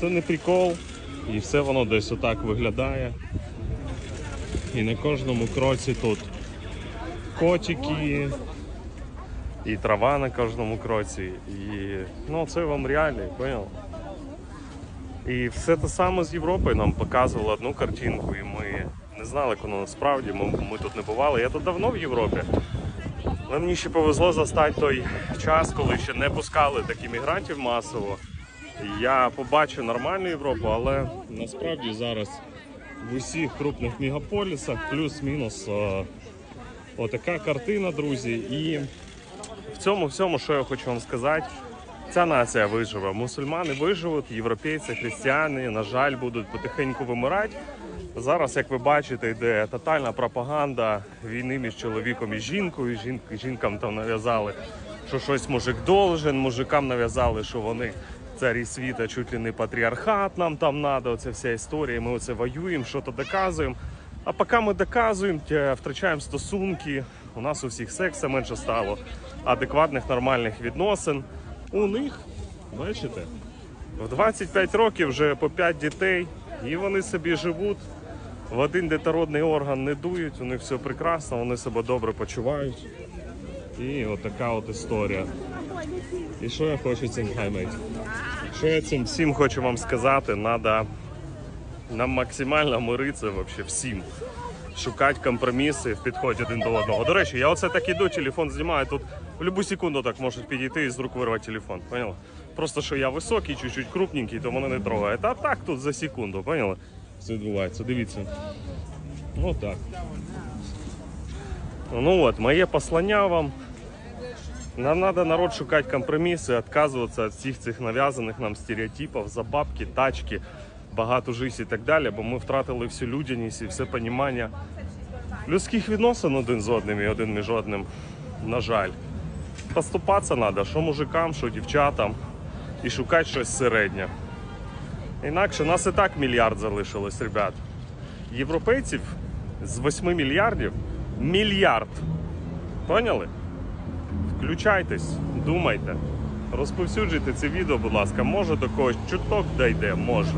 це не прикол, і все воно десь отак виглядає. І на кожному кроці тут котики, і трава на кожному кроці. І ну це вам реалії, поняв? І все те саме з Європою нам показували одну картинку, і ми не знали, як воно насправді. Ми, ми тут не бували. Я тут давно в Європі. Але мені ще повезло застати той час, коли ще не пускали таких мігрантів масово. Я побачив нормальну Європу, але насправді зараз в усіх крупних мегаполісах плюс-мінус е, отака картина, друзі. І в цьому всьому, що я хочу вам сказати, ця нація виживе. Мусульмани виживуть, європейці, християни, на жаль, будуть потихеньку вимирати. Зараз, як ви бачите, йде тотальна пропаганда війни між чоловіком і жінкою. Жін... Жінкам там нав'язали, що щось мужик должен, мужикам нав'язали, що вони царі світа, чуть ли не патріархат нам там надо, оця вся історія. Ми оце воюємо, що то доказуємо. А поки ми доказуємо, втрачаємо стосунки. У нас у всіх секса менше стало, адекватних нормальних відносин. У них, бачите, в 25 років вже по 5 дітей, і вони собі живуть. В один детородний орган не дують, у них все прекрасно, вони себе добре почувають. І отака от історія. І що я хочу цим хаймейт? Що я цим всім хочу вам сказати, треба нам максимально миритися вообще всім. Шукати компроміси в підході один до одного. До речі, я оце так іду, телефон знімаю. Тут в будь-яку секунду так можуть підійти і з рук вирвати телефон. Поняли? Просто що я високий, чуть-чуть крупненький, то мене не трогає. А так тут за секунду, поняли? Це відбувається. Дивіться. Ну так. Ну от, моє послання вам. Нам треба народ шукати компроміси, відказуватися від всіх цих нав'язаних нам стереотипів за бабки, тачки, багато життя і так далі, бо ми втратили всю людяність і все розуміння людських відносин один з одним і один між одним. На жаль. Поступатися треба, що мужикам, що дівчатам, і шукати щось середнє. Інакше нас і так мільярд залишилось, ребят. Європейців з 8 мільярдів мільярд. Поняли? Включайтесь, думайте, розповсюджуйте це відео, будь ласка. Може до когось чуток дійде, може.